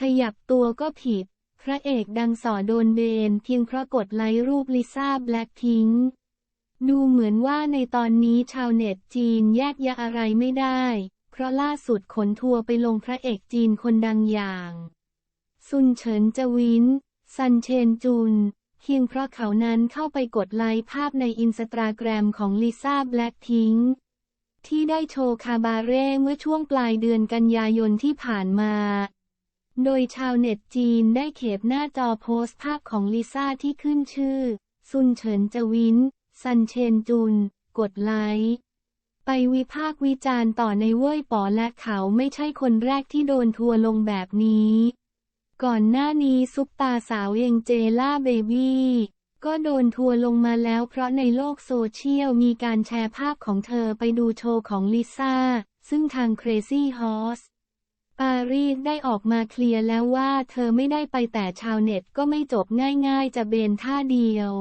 ขยับตัวก็ผิด พระเอกดังสอโดนเบนเพียงเพราะกดไลค์รูปลิซ่าแบล็คพิงดูเหมือนว่าในตอนนี้ชาวเน็ตจีนแยกยะอะไรไม่ได้ เพราะล่าสุดขนทัวร์ไปลงพระเอกจีนคนดังอย่าง ซุนเฉินจวิน ซันเชนจุนเพียงเพราะเขานั้นเข้าไปกดไลค์ภาพในอินสตาแกรมของลิซ่าแบล็คพิงที่ได้โชว์คาบาเร่เมื่อช่วงปลายเดือนกันยายนที่ผ่านมา โดยชาวเน็ตจีนได้เขบหน้าจอโพสต์ภาพของลิซ่าที่ขึ้นชื่อ ซุนเฉินจวิน ซันเชนจุน กดไลค์ไปวิพากษ์วิจารณ์ต่อในเว่ยป๋อและเขาไม่ใช่คนแรกที่โดนทัวลงแบบนี้ ก่อนหน้านี้ซุปตาสาวเองเจล่าเบบี้ก็โดนทัวลงมาแล้วเพราะในโลกโซเชียลมีการแชร์ภาพของเธอไปดูโชว์ของลิซ่า ซึ่งทาง Crazy Horse ปารีสได้ออกมาเคลียร์แล้วว่าเธอไม่ได้ไปแต่ชาวเน็ตก็ไม่จบง่ายๆ จะเบนท่าเดียว